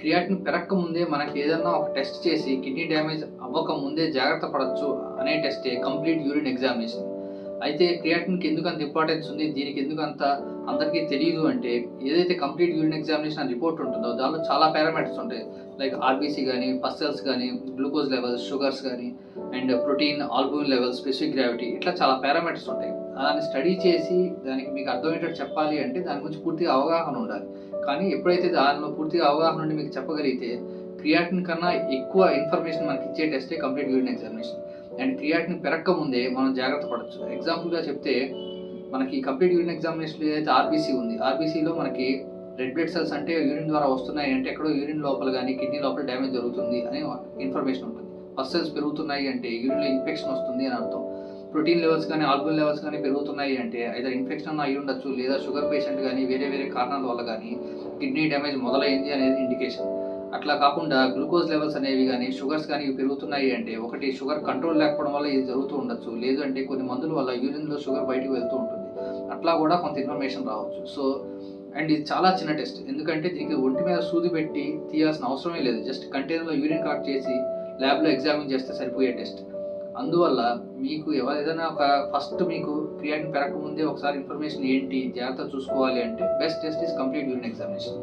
Creatine పెరక్క ముందే మనకి ఏదన్నా ఒక టెస్ట్ చేసి కిడ్నీ డ్యామేజ్ అవ్వక ముందే జాగ్రత్త పడవచ్చు అనే టెస్టే కంప్లీట్ యూరిన్ ఎగ్జామినేషన్. అయితే క్రియాటిన్కి ఎందుకు అంత ఇంపార్టెన్స్ ఉంది? దీనికి ఎందుకు అంత అందరికీ తెలియదు అంటే ఏదైతే కంప్లీట్ యూరిన్ ఎగ్జామినేషన్ రిపోర్ట్ ఉంటుందో దానిలో చాలా పారామీటర్స్ ఉంటాయి. లైక్ ఆర్బీసీ కానీ పస్టల్స్ కానీ గ్లూకోజ్ లెవెల్స్ షుగర్స్ కానీ and protein albumin levels specific gravity ఇట్లా చాలా పారామీటర్స్ ఉంటాయి. దాన్ని స్టడీ చేసి దానికి మీకు అర్థమయ్యేటట్టు చెప్పాలి అంటే దాని గురించి పూర్తిగా అవగాహన ఉండాలి. కానీ ఎప్పుడైతే దానిలో పూర్తిగా అవగాహన ఉండి మీకు చెప్పగలిగితే క్రియాటిన్ కన్నా ఎక్కువ ఇన్ఫర్మేషన్ మనకి ఇచ్చే టెస్టే complete urine examination. And creatinine పెరగకముందే మనం జాగ్రత్త పడవచ్చు ఎగ్జాంపుల్గా చెప్తే మనకి కంప్లీట్ యూరిన్ ఎగ్జామినేషన్ ఏదైతే ఆర్బీసీ ఉంది ఆర్బీసీలో మనకి రెడ్ బ్లడ్ సెల్స్ అంటే యూరిన్ ద్వారా వస్తున్నాయి అంటే ఎక్కడో యూరిన్ లోపల కానీ కిడ్నీ లోపల డ్యామేజ్ జరుగుతుంది అనే ఇన్ఫర్మేషన్ ఉంటుంది. ఫస్ట్ సెల్స్ పెరుగుతున్నాయి అంటే యూరిన్లో ఇన్ఫెక్షన్ వస్తుంది అని అర్థం. ప్రోటీన్ లెవెల్స్ కానీ ఆల్బుల్ లెవెల్స్ కానీ పెరుగుతున్నాయి అంటే అయితే ఇన్ఫెక్షన్ అయి ఉండొచ్చు లేదా షుగర్ పేషెంట్ కానీ వేరే వేరే కారణాల వల్ల కానీ కిడ్నీ డ్యామేజ్ మొదలైంది అనేది ఇండికేషన్ అట్లా కాకుండా గ్లూకోజ్ లెవెల్స్ అనేవి కానీ షుగర్స్ కానీ పెరుగుతున్నాయి అంటే ఒకటి షుగర్ కంట్రోల్ లేకపోవడం వల్ల ఇది జరుగుతూ ఉండొచ్చు. లేదు అంటే కొన్ని మందుల వల్ల యూరిన్లో షుగర్ బయటకు వెళ్తూ ఉంటుంది. అట్లా కూడా కొంత ఇన్ఫర్మేషన్ రావచ్చు. సో అండ్ ఇది చాలా చిన్న టెస్ట్. ఎందుకంటే దీనికి ఒంటి మీద సూది పెట్టి తీయాల్సిన అవసరమే లేదు. జస్ట్ కంటైనర్లో యూరిన్ కార్ట్ చేసి ల్యాబ్లో ఎగ్జామిన్ చేస్తే సరిపోయే టెస్ట్. అందువల్ల మీకు ఏదైనా ఒక ఫస్ట్ మీకు క్రియాటిన్ పెరగకముందే ఒకసారి ఇన్ఫర్మేషన్ ఏంటి జాగ్రత్త చూసుకోవాలి అంటే best test is complete urine examination.